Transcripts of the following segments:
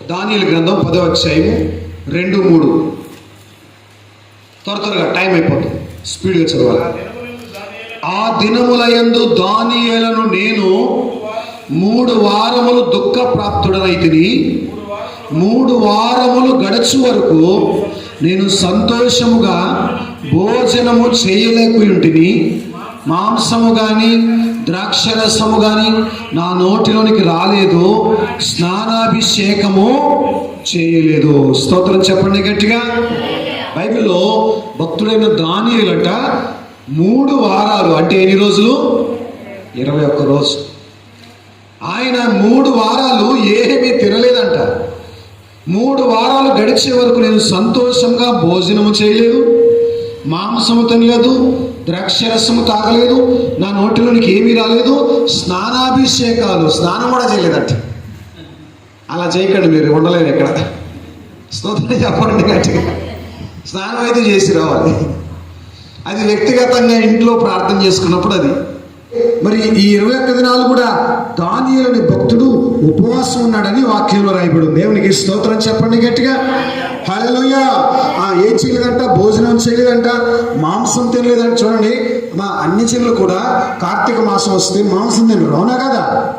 దానియుల గ్రంథం పదో అధ్యాయము రెండు మూడు. త్వర త్వరగా టైం అయిపోతుంది. స్పీడ్గా చదవాలి. ఆ దినముల ఎందు దానియేలను నేను మూడు వారములు దుఃఖ ప్రాప్తుడనైతిని మూడు వారములు గడచు వరకు నేను సంతోషముగా భోజనము చేయలేకుంటిని మాంసము కానీ ద్రాక్షరసము కానీ నా నోటిలోనికి రాలేదు స్నానాభిషేకము చేయలేదు. స్తోత్రం చెప్పండి గట్టిగా. బైబిల్లో భక్తుడైన దానియులట మూడు వారాలు అంటే ఎన్ని రోజులు? ఇరవై ఒక్క రోజు. ఆయన మూడు వారాలు ఏమీ తినలేదంట. మూడు వారాలు గడిచే వరకు నేను సంతోషంగా భోజనము చేయలేదు మాంసము తినలేదు ద్రాక్షరసము తాగలేదు నా నోటిలోనికి ఏమీ రాలేదు స్నానాభిషేకాలు స్నానం కూడా చేయలేదట. అలా చేయకండి మీరు ఉండలేదు ఇక్కడ స్తోత్రం చెప్పండి గట్టిగా. స్నానం అయితే చేసి రావాలి. అది వ్యక్తిగతంగా ఇంట్లో ప్రార్థన చేసుకున్నప్పుడు అది. మరి ఈ ఇరవై ఒక్క దినాలు కూడా దానియలని భక్తుడు ఉపవాసం ఉన్నాడని వాక్యంలో రాయబడి ఉంది దేవునికి స్తోత్రం చెప్పండి గట్టిగా. హలోయ ఏం చేయలేదంట? భోజనం చేయలేదంట. మాంసం తినలేదంట. చూడండి మా అన్ని చెల్లు కూడా కార్తీక మాసం వస్తే మాంసం తినరు. అవునా కదా?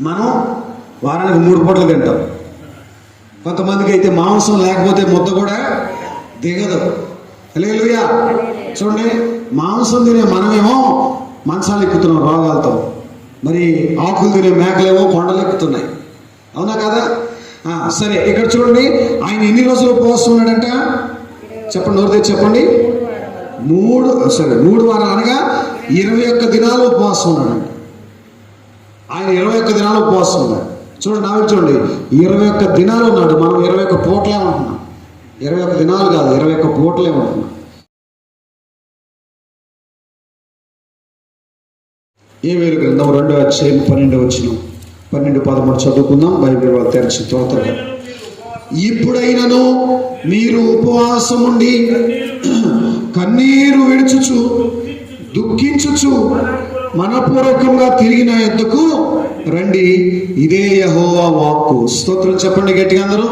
మనం వారానికి మూడు పూటలు తింటాం. కొంతమందికి అయితే మాంసం లేకపోతే ముద్ద కూడా దిగదు. లేలుయా చూడండి మాంసం తినే మనమేమో మంచాలు ఎక్కుతున్నాం రోగాలతో. మరి ఆకులు తినే మేకలేమో కొండలు ఎక్కుతున్నాయి. అవునా కదా? సరే ఇక్కడ చూడండి. ఆయన ఎన్ని రోజులు ఉపవాసం ఉన్నాడంట చెప్పండి నోరు తెచ్చి చెప్పండి. మూడు సరే మూడు వారాలు అనగా ఇరవై ఒక్క దినాలు ఉపవాసం ఉన్నాడంట ఆయన ఇరవై ఒక్క దినాలు ఉపవాసం ఉన్నాడు చూడండి నా చూడండి. ఇరవై ఒక్క దినాలు ఉన్నాడు. మనం ఇరవై ఒక్క పూటలే ఉంటున్నాం. ఇరవై ఒక్క దినాలు కాదు ఇరవై ఒక్క పూటలే ఉంటున్నాం. ఏ వేలు గ్రంథం రెండో అధ్యాయం పన్నెండు వచ్చిన పన్నెండు పదమూడు చదువుకుందాం. బైబిల్ వాళ్ళు తెరిచి తోతగా. ఇప్పుడైనను మీరు ఉపవాసం ఉండి కన్నీరు విడుచుచు దుఃఖించుచు మనపూర్వకంగా తిరిగిన ఎద్దుకు రండి. ఇదే యహోవా వాక్కు. స్తోత్రం చెప్పండి గట్టిగా అందరూ.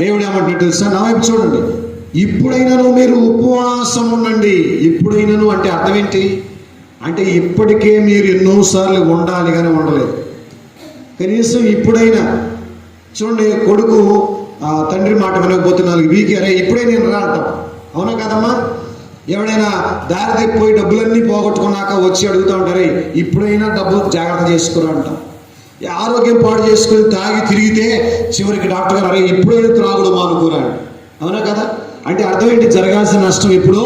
దేవుడు ఏమంటున్నట్టు తెలుసా? నా వైపు చూడండి. ఇప్పుడైనను మీరు ఉపవాసం ఉండండి ఇప్పుడైనను అంటే అర్థం ఏంటి? అంటే ఇప్పటికే మీరు ఎన్నోసార్లు ఉండాలి కానీ ఉండలేదు. కనీసం ఇప్పుడైనా చూడండి కొడుకు తండ్రి మాట వినకపోతే నాలుగు వీకి అరే ఇప్పుడే నేను రా అంటాం అవునా కదమ్మా? ఎవడైనా దారి తప్పిపోయి డబ్బులన్నీ పోగొట్టుకున్నాక వచ్చి అడుగుతూ ఉంటారే ఇప్పుడైనా డబ్బు జాగ్రత్త చేసుకురా అంటాం. ఈ ఆరోగ్యం పాడు చేసుకొని తాగి తిరిగితే చివరికి డాక్టర్ గారు అరే ఇప్పుడైనా త్రాగుడు మానుకోరాడు అవునా కదా? అంటే అర్థం ఏంటి జరగాల్సిన నష్టం ఎప్పుడో?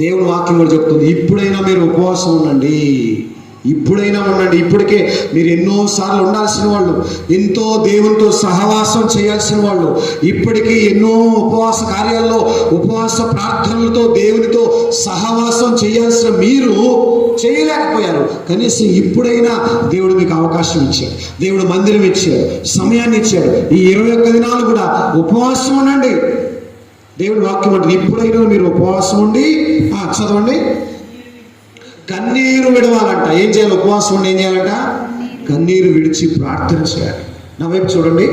దేవుని వాక్యం కూడా చెప్తుంది. ఇప్పుడైనా మీరు ఉపవాసం ఉండండి. ఇప్పుడైనా ఉండండి. ఇప్పటికే మీరు ఎన్నోసార్లు ఉండాల్సిన వాళ్ళు ఎంతో దేవునితో సహవాసం చేయాల్సిన వాళ్ళు ఇప్పటికీ ఎన్నో ఉపవాస కార్యాల్లో ఉపవాస ప్రార్థనలతో దేవునితో సహవాసం చేయాల్సిన మీరు చేయలేకపోయారు. కనీసం ఇప్పుడైనా దేవుడు మీకు అవకాశం ఇచ్చాడు. దేవుడు మందిరం ఇచ్చాడు. సమయాన్ని ఇచ్చాడు. ఈ ఇరవై ఒక్క దినాలు కూడా ఉపవాసం ఉండండి. దేవుడి వాక్యం అంటే ఎప్పుడైనా మీరు ఉపవాసం ఉండి చదవండి. కన్నీరు విడవాలంట. ఏం చేయాలి ఉపవాసం ఉండి ఏం చేయాలంట? కన్నీరు విడిచి ప్రార్థన చేయాలి. నా వైపు చూడండి.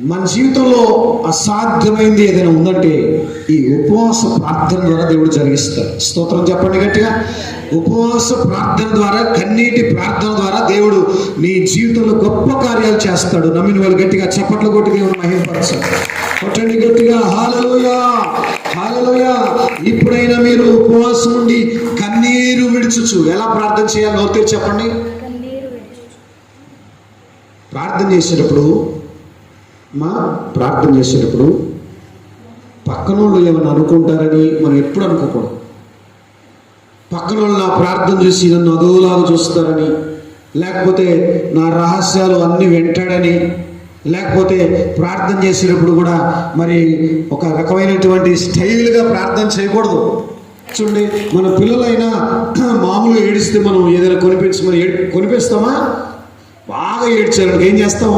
మన జీవితంలో అసాధ్యమైంది ఏదైనా ఉందంటే ఈ ఉపవాస ప్రార్థన ద్వారా దేవుడు జరిగిస్తారు స్తోత్రం చెప్పండి గట్టిగా. ఉపవాస ప్రార్థన ద్వారా కన్నీటి ప్రార్థన ద్వారా దేవుడు నీ జీవితంలో గొప్ప కార్యాలు చేస్తాడు. నమ్మిన వాళ్ళు గట్టిగా చప్పట్లు కొట్టి దేవుడు మహిమపరచాడు. కొట్టండి గట్టిగా. హాలలోయా హాలలోయా ఇప్పుడైనా మీరు ఉపవాసం ఉండి కన్నీరు విడుచుచు. ఎలా ప్రార్థన చేయాలో నోతే చెప్పండి. ప్రార్థన చేసేటప్పుడు మా ప్రార్థన చేసేటప్పుడు పక్కన వాళ్ళు ఏమైనా అనుకుంటారని మనం ఎప్పుడు అనుకోకూడదు. పక్కన వాళ్ళు నా ప్రార్థన చూసి నన్ను అదోలాగా చూస్తారని లేకపోతే నా రహస్యాలు అన్ని వింటాడని లేకపోతే ప్రార్థన చేసేటప్పుడు కూడా మరి ఒక రకమైనటువంటి స్టైల్గా ప్రార్థన చేయకూడదు. చూడండి మన పిల్లలైనా మామూలుగా ఏడిస్తే మనం ఏదైనా కొనిపించి మనం ఏడ్ కొనిపిస్తామా? బాగా ఏడ్చారు ఏం చేస్తాం?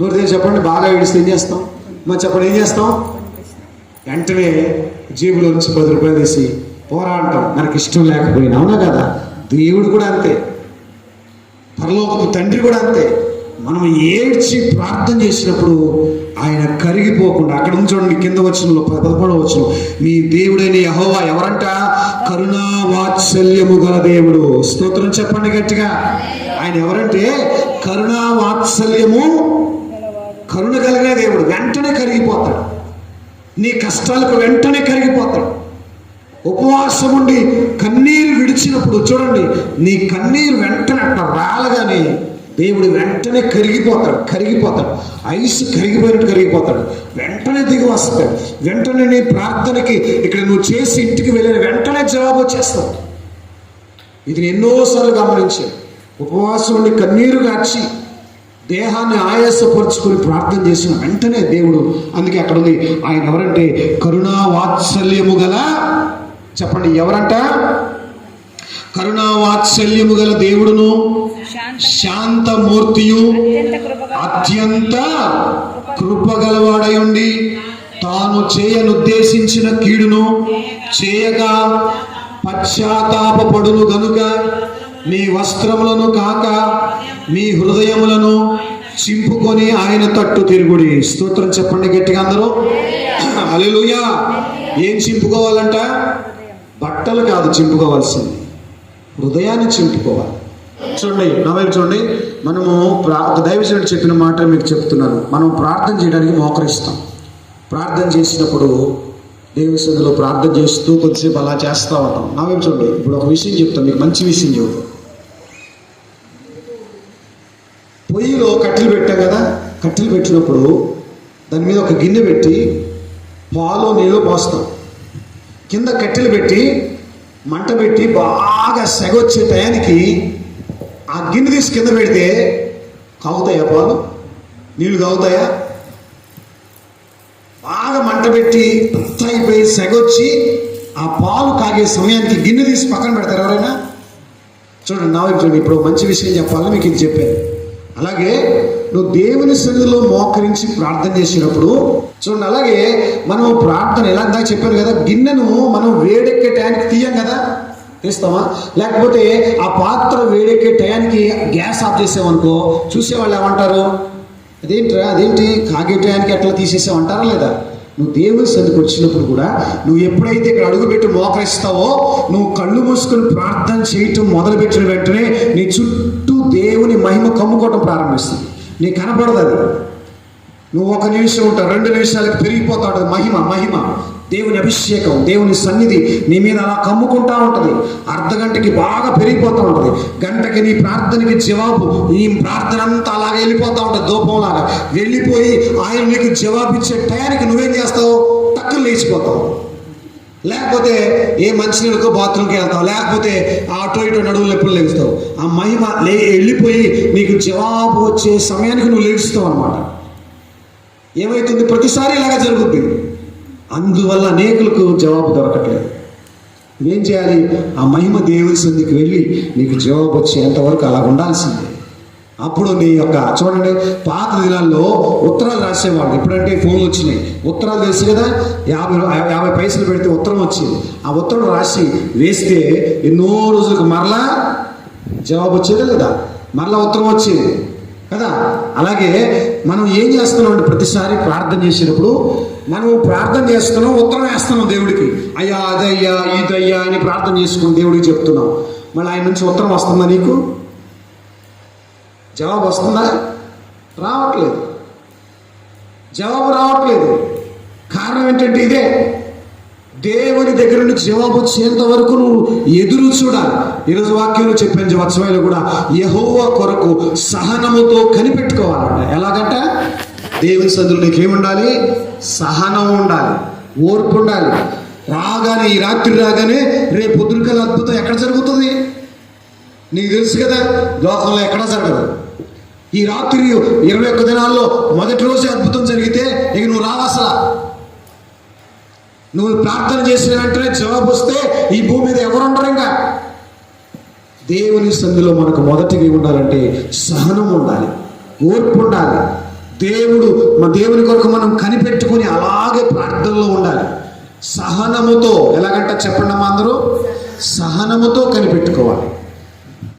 నోరు తెరిచి చెప్పండి బాగా ఏడిస్తే ఏం చేస్తాం? మరి చెప్పండి ఏం చేస్తాం? వెంటనే జేబులో నుంచి పది రూపాయలు తీసి పోరా మనకి ఇష్టం లేకపోయినా అవునా కదా? దేవుడు కూడా అంతే. పరలోకపు తండ్రి కూడా అంతే. మనం ఏడ్చి ప్రార్థన చేసినప్పుడు ఆయన కరిగిపోకుండా అక్కడ నుంచి చూడండి కింద వచ్చిన పదకొండవ వచ్చిన మీ దేవుడైన యహోవా ఎవరంట? కరుణా వాత్సల్యము గల దేవుడు. స్తోత్రం చెప్పండి గట్టిగా. ఆయన ఎవరంటే? కరుణా వాత్సల్యము కరుణ కలిగిన దేవుడు. వెంటనే కరిగిపోతాడు. నీ కష్టాలకు వెంటనే కరిగిపోతాడు. ఉపవాసం ఉండి కన్నీరు విడిచినప్పుడు చూడండి నీ కన్నీరు వెంటనే అట్ట రాలగానే దేవుడు వెంటనే కరిగిపోతాడు కరిగిపోతాడు. ఐస్ కరిగిపోయినట్టు కరిగిపోతాడు. వెంటనే దిగి వస్తాడు. వెంటనే నీ ప్రార్థనకి ఇక్కడ నువ్వు చేసి ఇంటికి వెళ్ళిన వెంటనే జవాబు వచ్చేస్తావు ఇది ఎన్నోసార్లు గమనించాను. ఉపవాసం కన్నీరు గార్చి దేహాన్ని ఆయాసపరుచుకొని ప్రార్థన చేసిన వెంటనే దేవుడు అందుకే అక్కడ ఉంది. ఆయన ఎవరంటే కరుణా వాత్సల్యము గల చెప్పండి ఎవరంట? కరుణా వాత్సల్యము గల దేవుడును శాంత శాంతమూర్తియు అత్యంత కృపగలవాడయుండి కృపగలవాడై ఉండి తాను చేయనుద్దేశించిన కీడును చేయగా పశ్చాత్తాపడును గనుక మీ వస్త్రములను కాక మీ హృదయములను చింపుకొని ఆయన తట్టు తిరుగుడి. స్తోత్రం చెప్పండి గట్టిగా అందరూ. అలెలుయా ఏం చింపుకోవాలంట? బట్టలు కాదు చింపుకోవాల్సింది. హృదయాన్ని చింపుకోవాలి. చూడండి నా వైపు చూడండి మనము ప్రా దైవజనుడు చెప్పిన మాట మీకు చెప్తున్నాను. మనం ప్రార్థన చేయడానికి మోకరిస్తాం. ప్రార్థన చేసినప్పుడు దేవుని ప్రార్థన చేస్తూ కొద్దిసేపు అలా చేస్తూ ఉంటాం. నా వైపు చూడండి ఇప్పుడు ఒక విషయం చెప్తాను మీకు మంచి విషయం చెబుతాం. పొయ్యిలో కట్టెలు పెట్టాం కదా కట్టెలు పెట్టినప్పుడు దాని మీద ఒక గిన్నె పెట్టి పాలు నీళ్ళు పోస్తాం. కింద కట్టెలు పెట్టి మంట పెట్టి బాగా బాగా సెగొచ్చే టయానికి ఆ గిన్నె తీసి కింద పెడితే కాగుతాయా పాలు? నీళ్ళు కాగుతాయా? బాగా మంట పెట్టి అయిపోయి సెగొచ్చి ఆ పాలు కాగే సమయానికి గిన్నె తీసి పక్కన పెడతారు ఎవరైనా? చూడండి నా వైపు చూడండి ఇప్పుడు మంచి విషయం చెప్పాలని మీకు ఇది చెప్పాను. అలాగే నువ్వు దేవుని సన్నిధిలో మోకరించి ప్రార్థన చేసినప్పుడు చూడండి అలాగే మనం ప్రార్థన ఎలా ఇందాక చెప్పాను కదా గిన్నెను మనం వేడెక్కే టైంకి తీయం కదా? తీస్తామా? లేకపోతే ఆ పాత్ర వేడెక్కే టయానికి గ్యాస్ ఆఫ్ చేసామనుకో చూసేవాళ్ళు ఏమంటారు? అదేంట్రా అదేంటి? కాగే టయానికి అట్లా తీసేసామంటారా లేదా? నువ్వు దేవుని సన్నిధికి వచ్చినప్పుడు కూడా నువ్వు ఎప్పుడైతే ఇక్కడ అడుగుపెట్టి మోకరిస్తావో నువ్వు కళ్ళు మూసుకుని ప్రార్థన చేయటం మొదలుపెట్టిన వెంటనే నీ చుట్టూ దేవుని మహిమ కమ్ముకోవటం ప్రారంభిస్తుంది. నీకు కనపడదు అది. నువ్వు ఒక నిమిషం ఉంటావు రెండు నిమిషాలకు పెరిగిపోతాడు మహిమ మహిమ. దేవుని అభిషేకం దేవుని సన్నిధి నీ మీద అలా కమ్ముకుంటా ఉంటుంది. అర్ధ గంటకి బాగా పెరిగిపోతూ ఉంటుంది. గంటకి నీ ప్రార్థనకి జవాబు నీ ప్రార్థన అంతా అలాగే వెళ్ళిపోతూ ఉంటుంది దూపంలాగా వెళ్ళిపోయి ఆయన నీకు జవాబు ఇచ్చే టయానికి నువ్వేం చేస్తావు? టక్కులు లేచిపోతావు. లేకపోతే ఏ మంచినీళ్ళకో బాత్రూమ్కి వెళ్తావు? లేకపోతే ఆటో ఇటో నడువులు ఎప్పుడు లేస్తావు? ఆ మహిమ లే వెళ్ళిపోయి నీకు జవాబు వచ్చే సమయానికి నువ్వు లేచుతావు అనమాట ఏమైతుంది? ప్రతిసారి ఇలాగా జరుగుద్ది. అందువల్ల అనేకులకు జవాబు దొరకట్లేదు. ఏం చేయాలి? ఆ మహిమ దేవుని సందికి వెళ్ళి నీకు జవాబు వచ్చేంతవరకు అలా ఉండాల్సిందే. అప్పుడు నీ యొక్క చూడండి పాత దినాల్లో ఉత్తరాలు రాసేవాళ్ళు. ఎప్పుడంటే ఫోన్లు వచ్చినాయి. ఉత్తరాలు తెలుసు కదా? యాభై యాభై పైసలు పెడితే ఉత్తరం వచ్చింది. ఆ ఉత్తరం రాసి వేస్తే ఎన్నో రోజులకు మరలా జవాబు వచ్చేదా లేదా? మరలా ఉత్తరం వచ్చేది. కదా? అలాగే మనం ఏం చేస్తున్నాం అంటే ప్రతిసారి ప్రార్థన చేసినప్పుడు మనం ప్రార్థన చేస్తున్నాం ఉత్తరం వేస్తున్నాం దేవుడికి. అయ్యా అదయ్యా ఇదయ్యా అని ప్రార్థన చేసుకుని దేవుడికి చెప్తున్నాం. మళ్ళీ ఆయన నుంచి ఉత్తరం వస్తుందా నీకు? జవాబు వస్తుందా? రావట్లేదు. జవాబు రావట్లేదు. కారణం ఏంటంటే ఇదే. దేవుని దగ్గర నుంచి జవాబు వచ్చేంత వరకు నువ్వు ఎదురు చూడాలి. ఈరోజు వాక్యంలో చెప్పాను వత్సవాయిలో కూడా యహోవ కొరకు సహనముతో కనిపెట్టుకోవాలంట. ఎలాగంటే? దేవుని సందులో నీకేముండాలి సహనం ఉండాలి ఓర్పు ఉండాలి. రాగానే ఈ రాత్రి రాగానే రేపు పొద్దుకల అద్భుతం ఎక్కడ జరుగుతుంది? నీకు తెలుసు కదా లోకంలో ఎక్కడ జరగదు. ఈ రాత్రి ఇరవై ఒక్క దినాల్లో మొదటి రోజే అద్భుతం జరిగితే ఇక నువ్వు రావాసలా నువ్వు ప్రార్థన చేసిన వెంటనే జవాబు వస్తే ఈ భూమి మీద ఎవరు ఉండరు ఇంకా. దేవుని సంధిలో మనకు మొదటిగా ఉండాలంటే సహనం ఉండాలి ఓర్పు ఉండాలి. దేవుడు మా దేవుని కొరకు మనం కనిపెట్టుకొని అలాగే ప్రార్థనలో ఉండాలి. సహనముతో ఎలాగంట చెప్పండి అందరూ? సహనముతో కనిపెట్టుకోవాలి.